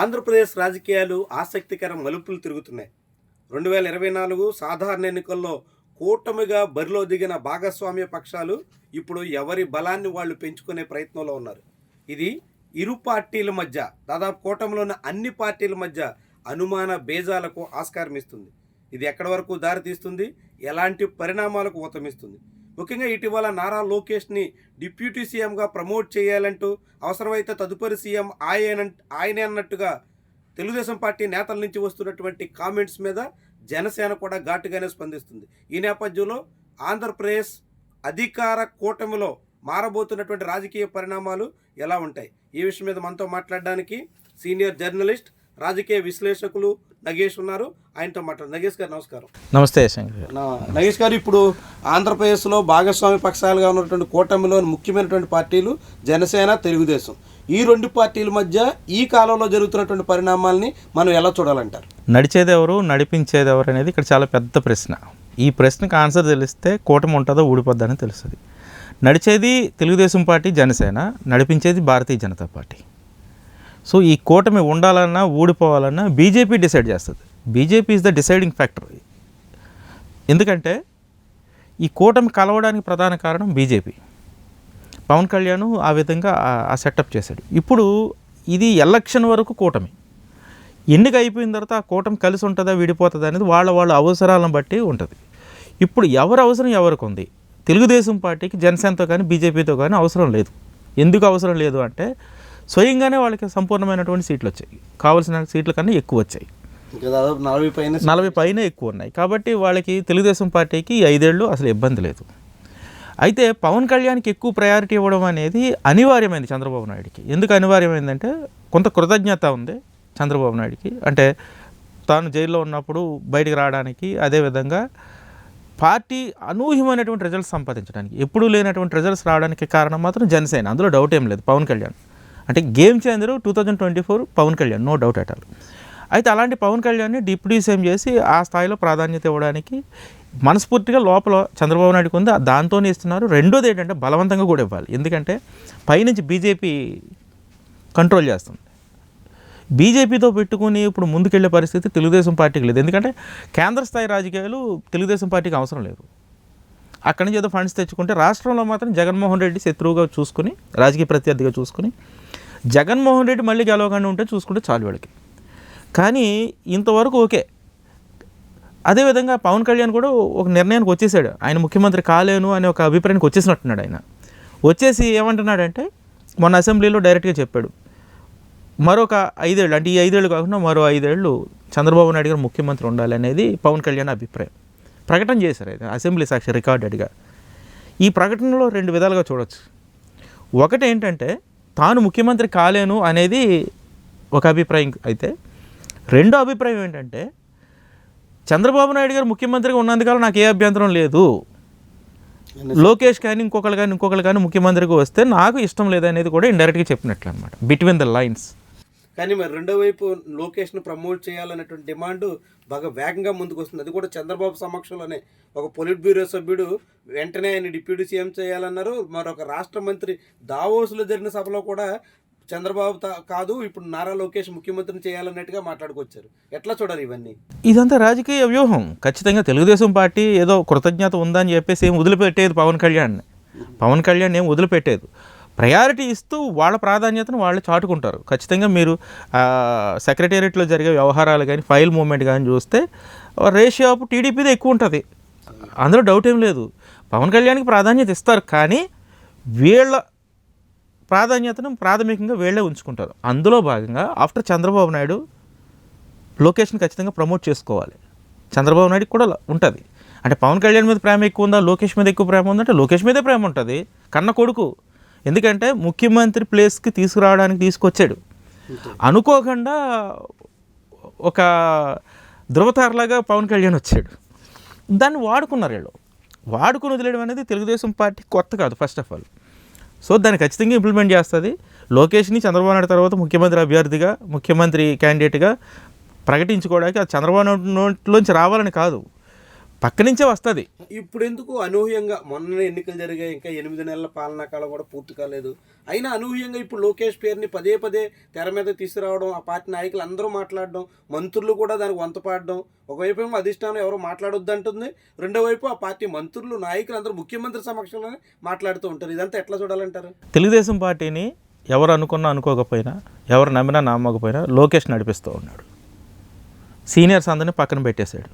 ఆంధ్రప్రదేశ్ రాజకీయాలు ఆసక్తికర మలుపులు తిరుగుతున్నాయి. రెండు వేల ఇరవై నాలుగు సాధారణ ఎన్నికల్లో కూటమిగా బరిలో దిగిన భాగస్వామ్య పక్షాలు ఇప్పుడు ఎవరి బలాన్ని వాళ్ళు పెంచుకునే ప్రయత్నంలో ఉన్నారు. ఇది ఇరు పార్టీల మధ్య దాదాపు కూటమిలోని అన్ని పార్టీల మధ్య అనుమాన బేజాలకు ఆస్కారం ఇస్తుంది. ఇది ఎక్కడి వరకు దారితీస్తుంది? ఎలాంటి పరిణామాలకు ఊతమిస్తుంది? ముఖ్యంగా ఇటీవల నారా లోకేష్ని డిప్యూటీ సీఎంగా ప్రమోట్ చేయాలంటూ అవసరమైతే తదుపరి సీఎం ఆయన ఆయనే అన్నట్టుగా తెలుగుదేశం పార్టీ నేతల నుంచి వస్తున్నటువంటి కామెంట్స్ మీద జనసేన కూడా ఘాటుగానే స్పందిస్తుంది. ఈ నేపథ్యంలో ఆంధ్రప్రదేశ్ అధికార కూటమిలో మారబోతున్నటువంటి రాజకీయ పరిణామాలు ఎలా ఉంటాయి? ఈ విషయం మీద మనతో మాట్లాడడానికి సీనియర్ జర్నలిస్ట్ రాజకీయ విశ్లేషకులు నగేష్ ఉన్నారు. ఆయనతో మాట్లాడు నగేష్ గారు నమస్కారం. నమస్తే నగేష్ గారు ఇప్పుడు ఆంధ్రప్రదేశ్లో భాగస్వామి పక్షాలుగా ఉన్నటువంటి కూటమిలోని ముఖ్యమైనటువంటి పార్టీలు జనసేన తెలుగుదేశం. ఈ రెండు పార్టీల మధ్య ఈ కాలంలో జరుగుతున్నటువంటి పరిణామాల్ని మనం ఎలా చూడాలంటారు? నడిచేది ఎవరు నడిపించేది ఎవరు అనేది ఇక్కడ చాలా పెద్ద ప్రశ్న. ఈ ప్రశ్నకు ఆన్సర్ తెలిస్తే కూటమి ఉంటుందో ఊడిపోద్దని తెలుస్తుంది. నడిచేది తెలుగుదేశం పార్టీ జనసేన. నడిపించేది భారతీయ జనతా పార్టీ. సో ఈ కూటమి ఉండాలన్నా ఊడిపోవాలన్నా బీజేపీ డిసైడ్ చేస్తుంది. BJP is the deciding factor ఎందుకంటే ఈ కూటమి కలవడానికి ప్రధాన కారణం బీజేపీ. పవన్ కళ్యాణ్ ఆ విధంగా ఆ- సెటప్ చేశాడు. ఇప్పుడు ఇది ఎలక్షన్ వరకు కూటమి. ఎన్నిక అయిపోయిన తర్వాత ఆ కూటమి కలిసి ఉంటుందా విడిపోతుందా అనేది వాళ్ళ వాళ్ళ అవసరాలను బట్టి ఉంటుంది. ఇప్పుడు ఎవరి అవసరం ఎవరికి ఉంది? తెలుగుదేశం పార్టీకి జనసేనతో కానీ బీజేపీతో కానీ అవసరం లేదు. ఎందుకు అవసరం లేదు అంటే స్వయంగానే వాళ్ళకి సంపూర్ణమైనటువంటి సీట్లు వచ్చాయి. కావాల్సిన సీట్ల కన్నా ఎక్కువ వచ్చాయి. నలభై పైన నలభై పైన ఎక్కువ ఉన్నాయి. కాబట్టి వాళ్ళకి తెలుగుదేశం పార్టీకి ఐదేళ్ళు అసలు ఇబ్బంది లేదు. అయితే పవన్ కళ్యాణ్కి ఎక్కువ ప్రయారిటీ ఇవ్వడం అనేది అనివార్యమైంది చంద్రబాబు నాయుడుకి. ఎందుకు అనివార్యమైందంటే కొంత కృతజ్ఞత ఉంది చంద్రబాబు నాయుడుకి. అంటే తాను జైల్లో ఉన్నప్పుడు బయటికి రావడానికి అదేవిధంగా పార్టీ అనూహ్యమైనటువంటి రిజల్ట్స్ సంపాదించడానికి. ఎప్పుడూ లేనటువంటి రిజల్ట్స్ రావడానికి కారణం మాత్రం జనసేన. అందులో డౌట్ ఏం లేదు పవన్ కళ్యాణ్. అంటే game changer two thousand twenty four Pawan Kalyan no doubt at all అయితే అలాంటి పవన్ కళ్యాణ్ని డిప్యూటీ సీఎం చేసి ఆ స్థాయిలో ప్రాధాన్యత ఇవ్వడానికి మనస్ఫూర్తిగా లోపల చంద్రబాబు నాయుడుకి ఉంది. దాంతోనే ఇస్తున్నారు. రెండోది ఏంటంటే బలవంతంగా కూడా ఇవ్వాలి. ఎందుకంటే పైనుంచి బీజేపీ కంట్రోల్ చేస్తుంది. బీజేపీతో పెట్టుకుని ఇప్పుడు ముందుకెళ్ళే పరిస్థితి తెలుగుదేశం పార్టీకి లేదు. ఎందుకంటే కేంద్ర స్థాయి రాజకీయాలు తెలుగుదేశం పార్టీకి అవసరం లేదు. అక్కడి నుంచి ఏదో ఫండ్స్ తెచ్చుకుంటే రాష్ట్రంలో మాత్రం జగన్మోహన్ రెడ్డి శత్రువుగా చూసుకుని రాజకీయ ప్రత్యర్థిగా చూసుకుని జగన్మోహన్ రెడ్డి మళ్ళీ గెలవకుండా ఉంటే చూసుకుంటే చాలు వాడికి కానీ ఇంతవరకు ఓకే. అదేవిధంగా పవన్ కళ్యాణ్ కూడా ఒక నిర్ణయానికి వచ్చేసాడు. ఆయన ముఖ్యమంత్రి కాలేను అనే ఒక అభిప్రాయానికి వచ్చేసినట్టున్నాడు ఆయన. వచ్చేసి ఏమంటున్నాడంటే మొన్న అసెంబ్లీలో డైరెక్ట్గా చెప్పాడు. మరొక ఐదేళ్ళు అంటే ఈ ఐదేళ్ళు కాకుండా మరో ఐదేళ్ళు చంద్రబాబు నాయుడు గారు ముఖ్యమంత్రి ఉండాలి అనేది పవన్ కళ్యాణ్ అభిప్రాయం. ప్రకటన చేశారు అయితే అసెంబ్లీ సాక్షి రికార్డెడ్గా. ఈ ప్రకటనలో రెండు విధాలుగా చూడవచ్చు ఒకటి ఏంటంటే తాను ముఖ్యమంత్రి కాలేను అనేది ఒక అభిప్రాయం అయితే రెండో అభిప్రాయం ఏంటంటే చంద్రబాబు నాయుడు గారు ముఖ్యమంత్రిగా ఉన్నందుకల్లా నాకు ఏ అభ్యంతరం లేదు. లోకేష్ కానీ ఇంకొకరు కానీ ఇంకొకరు కానీ ముఖ్యమంత్రికి వస్తే నాకు ఇష్టం లేదనేది కూడా ఇండైరెక్ట్గా చెప్పినట్లు అనమాట బిట్వీన్ ద లైన్స్ కానీ మరి రెండో వైపు లోకేష్ను ప్రమోట్ చేయాలనేటువంటి డిమాండ్ బాగా వేగంగా ముందుకు వస్తుంది అది కూడా చంద్రబాబు సమక్షంలోనే. ఒక పొలిట్ బ్యూరో సభ్యుడు వెంటనే ఆయన డిప్యూటీ సీఎం చేయాలన్నారు. మరొక రాష్ట్ర మంత్రి దావోస్లో జరిగిన సభలో కూడా చంద్రబాబు కాదు ఇప్పుడు నారా లోకేష్ ముఖ్యమంత్రిని చేయాలన్నట్టుగా మాట్లాడుకొచ్చారు. ఎట్లా చూడాలి ఇవన్నీ? ఇదంతా రాజకీయ వ్యూహం. ఖచ్చితంగా తెలుగుదేశం పార్టీ ఏదో కృతజ్ఞత ఉందని చెప్పేసి ఏం వదిలిపెట్టేది పవన్ కళ్యాణ్ పవన్ కళ్యాణ్ ఏం వదిలిపెట్టేది. ప్రయారిటీ ఇస్తూ వాళ్ళ ప్రాధాన్యతను వాళ్ళు చాటుకుంటారు. ఖచ్చితంగా మీరు సెక్రటేరియట్లో జరిగే వ్యవహారాలు కానీ ఫైల్ మూమెంట్ కానీ చూస్తే రేషియో ఆఫ్ టీడీపీదే ఎక్కువ ఉంటుంది అందులో డౌట్ ఏం లేదు. పవన్ కళ్యాణ్కి ప్రాధాన్యత ఇస్తారు కానీ వీళ్ళ ప్రాధాన్యతను ప్రాథమికంగా వీళ్ళే ఉంచుకుంటారు. అందులో భాగంగా ఆఫ్టర్ చంద్రబాబు నాయుడు లొకేషన్ ఖచ్చితంగా ప్రమోట్ చేసుకోవాలి. చంద్రబాబు నాయుడుకి కూడా ఉంటుంది. అంటే పవన్ కళ్యాణ్ మీద ప్రేమ ఎక్కువ ఉందా? లోకేష్ మీద ఎక్కువ ప్రేమ ఉందంటే లోకేష్ మీదే ప్రేమ ఉంటుంది. కన్న కొడుకు ఎందుకంటే ముఖ్యమంత్రి ప్లేస్కి తీసుకురావడానికి తీసుకొచ్చాడు. అనుకోకుండా ఒక ధృవతారలాగా పవన్ కళ్యాణ్ వచ్చాడు. దాన్ని వాడుకున్నారు వీళ్ళు. వాడుకుని వదిలేయడం అనేది తెలుగుదేశం పార్టీ కొత్త కాదు ఫస్ట్ ఆఫ్ ఆల్ సో దాన్ని ఖచ్చితంగా ఇంప్లిమెంట్ చేస్తుంది. లోకేష్ని చంద్రబాబు నాయుడు తర్వాత ముఖ్యమంత్రి అభ్యర్థిగా ముఖ్యమంత్రి క్యాండిడేట్గా ప్రకటించుకోవడానికి అది చంద్రబాబు నాయుడు నోట్లోంచి రావాలని కాదు. పక్క నుంచే వస్తుంది. ఇప్పుడు ఎందుకు అనూహ్యంగా మొన్న ఎన్నికలు జరిగాయి ఇంకా ఎనిమిది నెలల పాలనా కాలం కూడా పూర్తి కాలేదు. అయినా అనూహ్యంగా ఇప్పుడు లోకేష్ పేరుని పదే పదే తెర మీద తీసుకురావడం ఆ పార్టీ నాయకులు అందరూ మాట్లాడడం మంత్రులు కూడా దానికి వంతపాడడం ఒకవైపు ఏమో అధిష్టానం ఎవరో మాట్లాడొద్దు అంటుంది రెండో వైపు ఆ పార్టీ మంత్రులు నాయకులు అందరూ ముఖ్యమంత్రి సమక్షంలోనే మాట్లాడుతూ ఉంటారు. ఇదంతా ఎట్లా చూడాలంటారు? తెలుగుదేశం పార్టీని ఎవరు అనుకున్నా అనుకోకపోయినా ఎవరు నమ్మినా నమ్మకపోయినా లోకేష్ నడిపిస్తూ ఉన్నాడు. సీనియర్స్ అందరినీ పక్కన పెట్టేశాడు.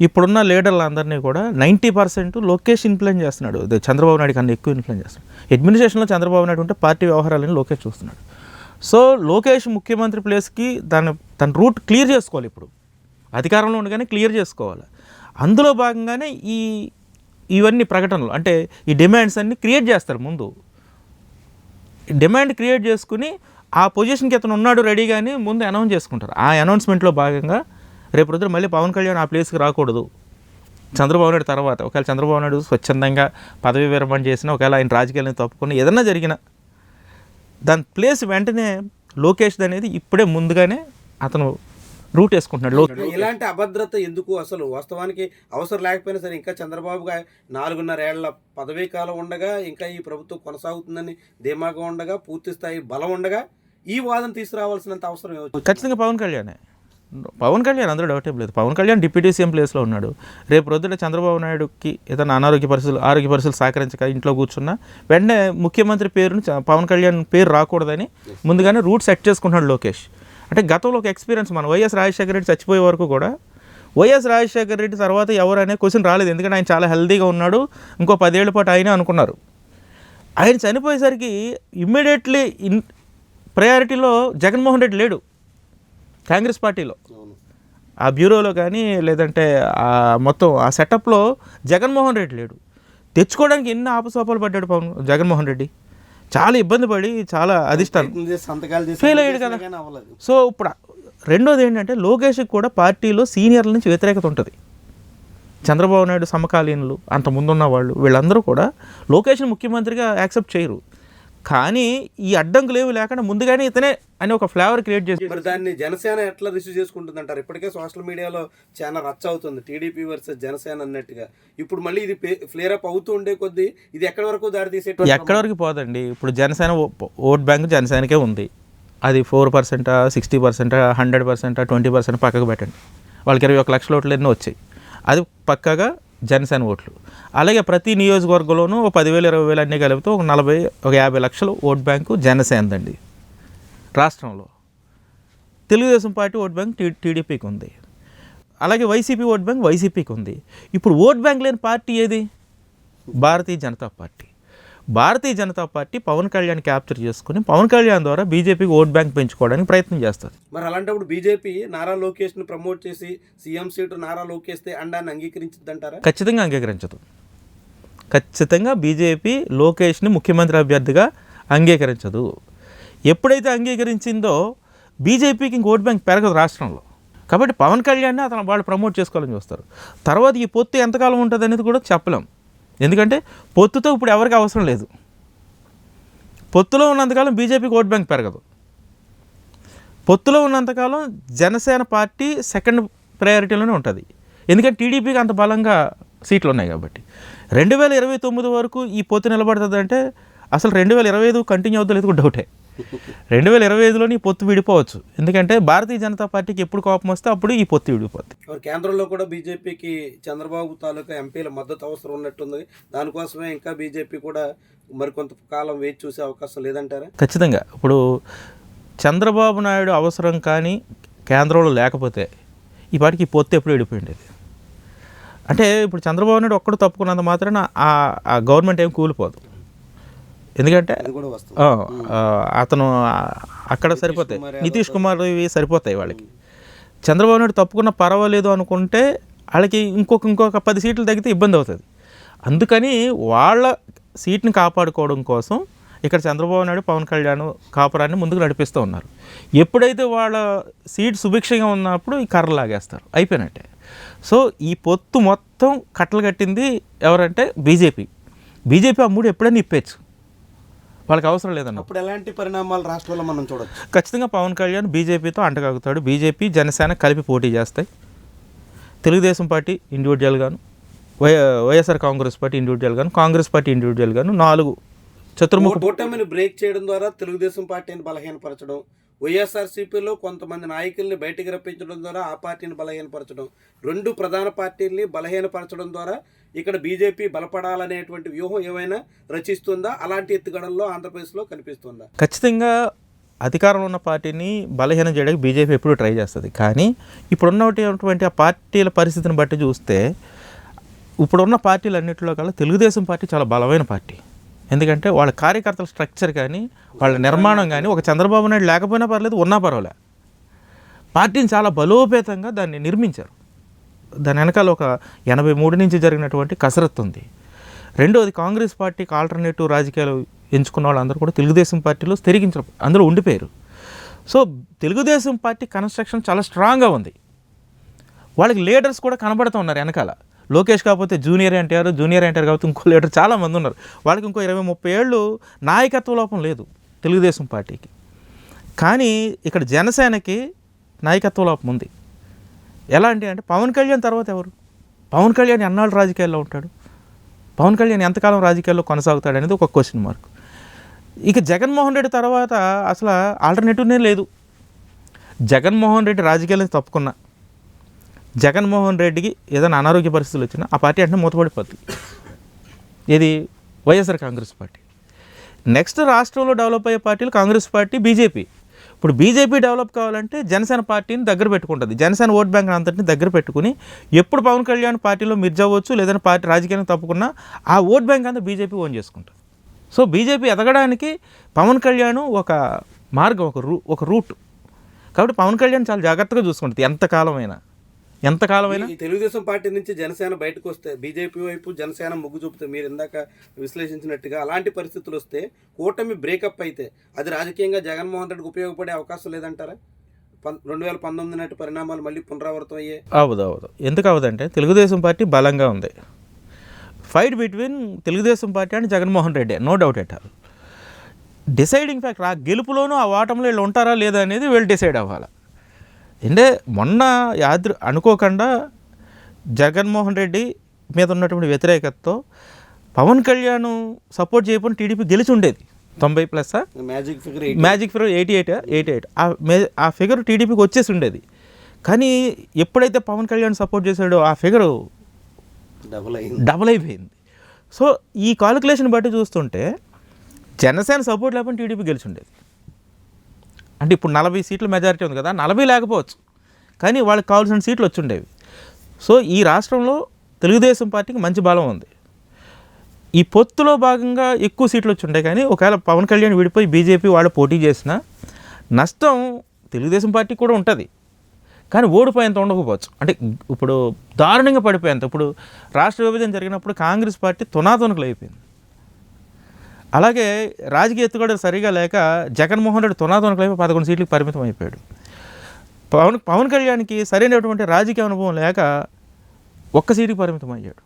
ఇప్పుడున్న లీడర్లందరినీ కూడా నైంటీ పర్సెంట్ లోకేష్ ఇన్ఫ్లుయెన్స్ చేస్తున్నాడు. చంద్రబాబు నాయుడు కన్నా ఎక్కువ ఇన్ఫ్లుయెన్స్ చేస్తున్నాడు. అడ్మినిస్ట్రేషన్లో చంద్రబాబు నాయుడు ఉంటే పార్టీ వ్యవహారాలని లోకేష్ చూస్తున్నాడు. సో లోకేష్ ముఖ్యమంత్రి ప్లేస్కి దాని తన రూట్ క్లియర్ చేసుకోవాలి ఇప్పుడు. అధికారంలో ఉండగానే క్లియర్ చేసుకోవాలి. అందులో భాగంగానే ఈ ఇవన్నీ ప్రకటనలు అంటే ఈ డిమాండ్స్ అన్నీ క్రియేట్ చేస్తారు ముందు. డిమాండ్ క్రియేట్ చేసుకుని ఆ పొజిషన్కి ఇతను ఉన్నాడు రెడీగానే ముందు అనౌన్స్ చేసుకుంటారు. ఆ అనౌన్స్మెంట్లో భాగంగా రేపు రోజున మళ్ళీ పవన్ కళ్యాణ్ ఆ ప్లేస్కి రాకూడదు. చంద్రబాబు నాయుడు తర్వాత ఒకవేళ చంద్రబాబు నాయుడు స్వచ్ఛందంగా పదవి విరమణ చేసిన ఒకవేళ ఆయన రాజకీయాలను తప్పుకొని ఏదన్నా జరిగిన దాని ప్లేస్ వెంటనే లోకేష్ అనేది ఇప్పుడే ముందుగానే అతను రూట్ వేసుకుంటున్నాడు. ఇలాంటి అభద్రత ఎందుకు అసలు? వాస్తవానికి అవసరం లేకపోయినా సరే ఇంకా చంద్రబాబు నాలుగున్నర ఏళ్ళ పదవీ కాలం ఉండగా ఇంకా ఈ ప్రభుత్వం కొనసాగుతుందని ధీమాగా ఉండగా పూర్తి స్థాయి బలం ఉండగా ఈ వాదన తీసుకురావాల్సినంత అవసరం? ఖచ్చితంగా పవన్ కళ్యాణే. పవన్ కళ్యాణ్ అందరూ డౌట్ ఏం లేదు. పవన్ కళ్యాణ్ డిప్యూటీ సీఎం ప్లేస్లో ఉన్నాడు. రేపు రొద్దున చంద్రబాబు నాయుడుకి ఏదైనా అనారోగ్య పరిస్థితులు ఆరోగ్య పరిస్థితులు సహకరించక ఇంట్లో కూర్చున్నా వెంటనే ముఖ్యమంత్రి పేరును పవన్ కళ్యాణ్ పేరు రాకూడదని ముందుగానే రూట్ సెట్ చేసుకుంటున్నాడు లోకేష్. అంటే గతంలో ఒక ఎక్స్పీరియన్స్ మన వైఎస్ రాజశేఖర రెడ్డి చచ్చిపోయే వరకు కూడా వైఎస్ రాజశేఖర రెడ్డి తర్వాత ఎవరు అనే క్వశ్చన్ రాలేదు. ఎందుకంటే ఆయన చాలా హెల్దీగా ఉన్నాడు. ఇంకో పదేళ్ళ పాటు ఆయనే అనుకున్నారు. ఆయన చనిపోయేసరికి ఇమ్మీడియట్లీ ఇన్ ప్రయారిటీలో జగన్మోహన్ రెడ్డి లేడు. కాంగ్రెస్ పార్టీలో. ఆ బ్యూరోలో కానీ లేదంటే ఆ మొత్తం ఆ సెటప్లో జగన్మోహన్ రెడ్డి లేడు. తెచ్చుకోవడానికి ఎన్ని ఆపసోపాలు పడ్డాడు పవన్ జగన్మోహన్ రెడ్డి. చాలా ఇబ్బంది పడి చాలా అధిష్టానం. Fail అయ్యాడు కదా. సో ఇప్పుడు రెండోది ఏంటంటే లోకేష్కి కూడా పార్టీలో సీనియర్ల నుంచి వ్యతిరేకత ఉంటుంది. చంద్రబాబు నాయుడు సమకాలీనులు అంత ముందున్న వాళ్ళు వీళ్ళందరూ కూడా లోకేష్ని ముఖ్యమంత్రిగా యాక్సెప్ట్ చేయరు. కానీ ఈ అడ్డంకులు ఏమి లేకుండా ముందుగానే ఇతనే అని ఒక ఫ్లేవర్ క్రియేట్ చేసి మరి దాన్ని జనసేన ఎట్లా రిసీవ్ చేసుకుంటుంది అంటారు ఇప్పటికే సోషల్ మీడియాలో చాలా రచ్చ అవుతుంది. టీడీపీ వర్సెస్ జనసేన అన్నట్టుగా. ఇప్పుడు మళ్ళీ ఇది ఫ్లేర్ అప్ అవుతూ ఉండే కొద్దీ ఇది ఎక్కడి వరకు దారి తీసే ఎక్కడి వరకు పోదండి? ఇప్పుడు జనసేన ఓట్ బ్యాంక్ జనసేనకే ఉంది. అది ఫోర్ పర్సెంటా సిక్స్టీ పర్సెంటా హండ్రెడ్ పర్సెంటా ట్వంటీ పర్సెంట్ పక్కకు పెట్టండి. వాళ్ళకి ఇరవై ఒక లక్షల ఓట్లు ఎన్నో వచ్చాయి. అది పక్కగా జనసేన ఓట్లు. అలాగే ప్రతి నియోజకవర్గంలోనూ ఒక పదివేలు ఇరవై వేలు అన్నీ కలిపితే ఒక నలభై ఒక యాభై లక్షలు ఓట్ బ్యాంకు జనసేనదండి. రాష్ట్రంలో. Telugu Desam party vote bank T టీడీపీకి ఉంది అలాగే వైసీపీ ఓట్ బ్యాంక్ వైసీపీకి ఉంది ఇప్పుడు ఓట్ బ్యాంక్ లేని పార్టీ ఏది? Bharatiya Janata party. Bharatiya Janata party Pawan Kalyan capture చేసుకుని పవన్ కళ్యాణ్ ద్వారా బీజేపీకి ఓట్ బ్యాంక్ పెంచుకోవడానికి ప్రయత్నం చేస్తుంది. మరి అలాంటప్పుడు బీజేపీ నారా లోకేష్ను ప్రమోట్ చేసి సీఎం సీటు నారా లోకేష్ తే అండాన్ని అంగీకరించింది అంటారా ఖచ్చితంగా అంగీకరించదు. ఖచ్చితంగా బీజేపీ లోకేష్ని ముఖ్యమంత్రి అభ్యర్థిగా అంగీకరించదు. ఎప్పుడైతే అంగీకరించిందో బీజేపీకి ఇంక ఓట్ బ్యాంక్ పెరగదు రాష్ట్రంలో. కాబట్టి పవన్ కళ్యాణ్ని అతను వాళ్ళు ప్రమోట్ చేసుకోవాలని చూస్తారు. తర్వాత ఈ పొత్తు ఎంతకాలం ఉంటుంది అనేది కూడా చెప్పలేం. ఎందుకంటే పొత్తుతో ఇప్పుడు ఎవరికి అవసరం లేదు. పొత్తులో ఉన్నంతకాలం బీజేపీకి ఓట్ బ్యాంక్ పెరగదు. పొత్తులో ఉన్నంతకాలం జనసేన పార్టీ సెకండ్ ప్రయారిటీలోనే ఉంటుంది. ఎందుకంటే టీడీపీకి అంత బలంగా సీట్లు ఉన్నాయి కాబట్టి. రెండు వేల ఇరవై తొమ్మిది వరకు ఈ పొత్తు నిలబడుతుంది అంటే అసలు రెండు వేల ఇరవై ఐదు కంటిన్యూ అవుతుంది లేదు కూడా డౌటే. రెండు వేల ఇరవై ఐదులోని ఈ పొత్తు విడిపోవచ్చు. ఎందుకంటే భారతీయ జనతా పార్టీకి ఎప్పుడు కోపం వస్తే అప్పుడు ఈ పొత్తు విడిపోద్ది. కేంద్రంలో కూడా బీజేపీకి చంద్రబాబు తాలూకా ఎంపీల మద్దతు అవసరం ఉన్నట్టుంది. దానికోసమే ఇంకా బీజేపీ కూడా మరికొంత కాలం వేచి చూసే అవకాశం లేదంటారా? ఖచ్చితంగా. ఇప్పుడు చంద్రబాబు నాయుడు అవసరం కానీ కేంద్రంలో లేకపోతే ఈ పాటికి ఈ పొత్తు ఎప్పుడు విడిపోయిండేది? అంటే ఇప్పుడు చంద్రబాబు నాయుడు ఒక్కడు తప్పుకున్నంత మాత్రాన ఆ గవర్నమెంట్ ఏం కూలిపోదు. ఎందుకంటే అతను అక్కడ సరిపోతాయి. నితీష్ కుమార్ ఇవి సరిపోతాయి వాళ్ళకి. చంద్రబాబు నాయుడు తప్పుకున్న పర్వాలేదు అనుకుంటే వాళ్ళకి ఇంకొక ఇంకొక పది సీట్లు తగ్గితే ఇబ్బంది అవుతుంది. అందుకని వాళ్ళ సీట్ని కాపాడుకోవడం కోసం ఇక్కడ చంద్రబాబు నాయుడు పవన్ కళ్యాణ్ కాపురాన్ని ముందుకు నడిపిస్తూ ఉన్నారు. ఎప్పుడైతే వాళ్ళ సీట్ సుభిక్షంగా ఉన్నప్పుడు ఈ కర్ర లాగేస్తారు. అయిపోయినట్టే. సో ఈ పొత్తు మొత్తం కట్టలు కట్టింది ఎవరంటే బీజేపీ. బీజేపీ ఆ మూడు ఎప్పుడైనా ఇప్పేచ్చు. వాళ్ళకి అవసరం లేదన్న అప్పుడు ఎలాంటి పరిణామాలు రాష్ట్రంలో మనం చూడొచ్చు? ఖచ్చితంగా పవన్ కళ్యాణ్ బీజేపీతో అంటగాగుతాడు. బీజేపీ జనసేన కలిపి పోటీ చేస్తాయి. Telugu Desam party ఇండివిజువల్గాను Y YSR Congress party individual గాను కాంగ్రెస్ పార్టీ ఇండివిజువల్ గాను నాలుగు చతుర్ముఖ కూటమిని బ్రేక్ చేయడం ద్వారా తెలుగుదేశం పార్టీని బలహీనపరచడం వైఎస్ఆర్సీపీలో కొంతమంది నాయకుల్ని బయటికి రప్పించడం ద్వారా ఆ పార్టీని బలహీనపరచడం రెండు ప్రధాన పార్టీల్ని బలహీనపరచడం ద్వారా ఇక్కడ బీజేపీ బలపడాలనేటువంటి వ్యూహం ఏమైనా రచిస్తుందా? అలాంటి ఎత్తుగడల్లో ఆంధ్రప్రదేశ్లో కనిపిస్తుందా? ఖచ్చితంగా అధికారంలో ఉన్న పార్టీని బలహీనం చేయడానికి బీజేపీ ఎప్పుడూ ట్రై చేస్తుంది. కానీ ఇప్పుడున్నటువంటి ఆ పార్టీల పరిస్థితిని బట్టి చూస్తే ఇప్పుడున్న పార్టీలు అన్నింటిలో కల్లా తెలుగుదేశం పార్టీ చాలా బలమైన పార్టీ. ఎందుకంటే వాళ్ళ కార్యకర్తల స్ట్రక్చర్ కానీ వాళ్ళ నిర్మాణం కానీ ఒక చంద్రబాబు నాయుడు లేకపోయినా పర్లేదు ఉన్నా పర్వాలే. పార్టీని చాలా బలోపేతంగా దాన్ని నిర్మించారు. దాని వెనకాల ఒక ఎనభై మూడు నుంచి జరిగినటువంటి కసరత్తు ఉంది. రెండోది కాంగ్రెస్ పార్టీకి ఆల్టర్నేటివ్ రాజకీయాలు ఎంచుకున్న వాళ్ళందరూ కూడా తెలుగుదేశం పార్టీలో స్థిరీకించారు అందులో ఉండిపోయారు. సో తెలుగుదేశం పార్టీ కన్స్ట్రక్షన్ చాలా స్ట్రాంగ్గా ఉంది. వాళ్ళకి లీడర్స్ కూడా కనబడుతూ ఉన్నారు వెనకాల. లోకేష్ కాకపోతే జూనియర్ ఎన్టీఆర్ జూనియర్ ఎన్టీఆర్ కాకపోతే ఇంకో లీడర్ చాలా మంది ఉన్నారు. వాళ్ళకి ఇంకో ఇరవై ముప్పై ఏళ్ళు నాయకత్వ లోపం లేదు తెలుగుదేశం పార్టీకి. కానీ ఇక్కడ జనసేనకి నాయకత్వ లోపం ఉంది. ఎలాంటి అంటే పవన్ కళ్యాణ్ తర్వాత ఎవరు? పవన్ కళ్యాణ్ ఎన్నాళ్ళు రాజకీయాల్లో ఉంటాడు? పవన్ కళ్యాణ్ ఎంతకాలం రాజకీయాల్లో కొనసాగుతాడు అనేది ఒక క్వశ్చన్ మార్క్ ఇక జగన్మోహన్ రెడ్డి తర్వాత అసలు ఆల్టర్నేటివ్నే లేదు. జగన్మోహన్ రెడ్డి రాజకీయాల తప్పుకున్నా. జగన్మోహన్ రెడ్డికి ఏదైనా అనారోగ్య పరిస్థితులు వచ్చినా ఆ పార్టీ అంటే మూతపడిపోద్ది. ఇది వైఎస్ఆర్ కాంగ్రెస్ పార్టీ. నెక్స్ట్ రాష్ట్రంలో డెవలప్ అయ్యే పార్టీలు కాంగ్రెస్ పార్టీ బీజేపీ. ఇప్పుడు బీజేపీ డెవలప్ కావాలంటే జనసేన పార్టీని దగ్గర పెట్టుకుంటుంది. జనసేన ఓట్ బ్యాంక్ అంతటిని దగ్గర పెట్టుకుని ఎప్పుడు పవన్ కళ్యాణ్ పార్టీలో మిర్జ్ అవ్వచ్చు లేదంటే పార్టీ రాజకీయానికి తప్పుకున్నా ఆ ఓట్ బ్యాంక్ అంతా బీజేపీ ఓన్ చేసుకుంటుంది. సో బీజేపీ ఎదగడానికి పవన్ కళ్యాణ్ ఒక మార్గం ఒక రూ ఒక రూట్. కాబట్టి పవన్ కళ్యాణ్ చాలా జాగ్రత్తగా చూసుకుంటుంది ఎంతకాలమైనా ఎంతకాలమైనా? తెలుగుదేశం పార్టీ నుంచి జనసేన బయటకు వస్తే బీజేపీ వైపు జనసేన మొగ్గు చూపుతే మీరు ఇందాక విశ్లేషించినట్టుగా అలాంటి పరిస్థితులు వస్తే కూటమి బ్రేకప్ అయితే అది రాజకీయంగా జగన్మోహన్ రెడ్డికి ఉపయోగపడే అవకాశం లేదంటారా? పం రెండు వేల పంతొమ్మిది నాటి పరిణామాలు మళ్ళీ పునరావృతం అయ్యే అవదు అవదు. ఎందుకు అవదంటే తెలుగుదేశం పార్టీ బలంగా ఉంది. Fight between Telugu Desam party and Jaganmohan Reddy no doubt at all deciding factor ఆ గెలుపులోనూ ఆ ఓటంలో వీళ్ళు ఉంటారా లేదా అనేది వీళ్ళు డిసైడ్ అవ్వాలి. అంటే మొన్న యాదృ అనుకోకుండా జగన్మోహన్ రెడ్డి మీద ఉన్నటువంటి వ్యతిరేకతతో పవన్ కళ్యాణ్ సపోర్ట్ చేయకుండా టీడీపీ గెలిచి ఉండేది తొంభై plus magic figure magic figure eighty eight eighty eight ఆ? మే ఆ ఫిగర్ టీడీపీకి వచ్చేసి ఉండేది కానీ ఎప్పుడైతే పవన్ కళ్యాణ్ సపోర్ట్ చేశాడో ఆ ఫిగర్ డబుల్ అయింది. డబుల్ అయిపోయింది. సో ఈ కాలిక్యులేషన్ బట్టి చూస్తుంటే జనసేన సపోర్ట్ లేకపోతే టీడీపీ గెలిచి ఉండేది అంటే ఇప్పుడు నలభై సీట్లు మెజారిటీ ఉంది కదా నలభై లేకపోవచ్చు. కానీ వాళ్ళకి కావాల్సిన సీట్లు వచ్చిండేవి. సో ఈ రాష్ట్రంలో తెలుగుదేశం పార్టీకి మంచి బలం ఉంది. ఈ పొత్తులో భాగంగా ఎక్కువ సీట్లు వచ్చి కానీ ఒకవేళ పవన్ కళ్యాణ్ విడిపోయి బీజేపీ వాళ్ళు పోటీ చేసినా నష్టం తెలుగుదేశం పార్టీకి కూడా ఉంటుంది. కానీ ఓడిపోయేంత ఉండకపోవచ్చు. అంటే ఇప్పుడు దారుణంగా పడిపోయేంత. ఇప్పుడు రాష్ట్ర విభజన జరిగినప్పుడు కాంగ్రెస్ పార్టీ తునాతునకలు అయిపోయింది. అలాగే రాజకీయ ఎత్తుగడలు సరిగా లేక జగన్మోహన్ రెడ్డి తునాతునకలు అయిపోయి పదకొండు సీట్లకు పరిమితం అయిపోయాడు. పవన్ పవన్ కళ్యాణ్కి సరైనటువంటి రాజకీయ అనుభవం లేక ఒక్క సీటుకి పరిమితం అయ్యాడు.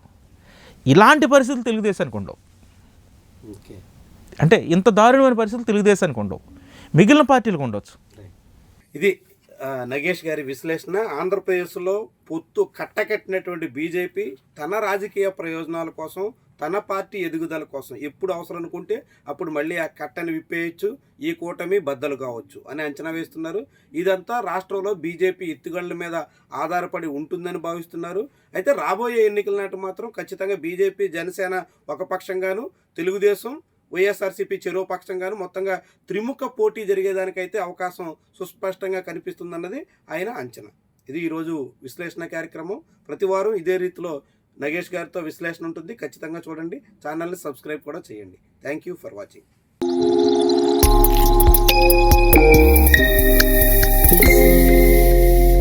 ఇలాంటి పరిస్థితులు తెలుగుదేశానికి ఉండవు. ఓకే. అంటే ఇంత దారుణమైన పరిస్థితులు తెలుగుదేశానికి ఉండవు. మిగిలిన పార్టీలకు ఉండొచ్చు. ఇది నగేష్ గారి విశ్లేషణ. ఆంధ్రప్రదేశ్లో పొత్తు కట్టకట్టినటువంటి బీజేపీ తన రాజకీయ ప్రయోజనాల కోసం తన పార్టీ ఎదుగుదల కోసం ఎప్పుడు అవసరం అనుకుంటే అప్పుడు మళ్ళీ ఆ కట్టని విప్పేయచ్చు ఈ కూటమి బద్దలు కావచ్చు అని అంచనా వేస్తున్నారు. ఇదంతా రాష్ట్రంలో బీజేపీ ఎత్తుగళ్ళ మీద ఆధారపడి ఉంటుందని భావిస్తున్నారు. అయితే రాబోయే ఎన్నికల నాటి మాత్రం ఖచ్చితంగా బీజేపీ జనసేన ఒక పక్షంగాను తెలుగుదేశం వైఎస్ఆర్సీపీ చెరువు పక్షంగాను మొత్తంగా త్రిముఖ పోటీ జరిగేదానికైతే అవకాశం సుస్పష్టంగా కనిపిస్తుందన్నది ఆయన అంచనా. ఇది ఈరోజు విశ్లేషణ కార్యక్రమం. ప్రతివారం ఇదే రీతిలో నగేష్ గారితో విశ్లేషణ ఉంటుంది. ఖచ్చితంగా చూడండి. ఛానల్ని సబ్స్క్రైబ్ కూడా చేయండి. Thank you for watching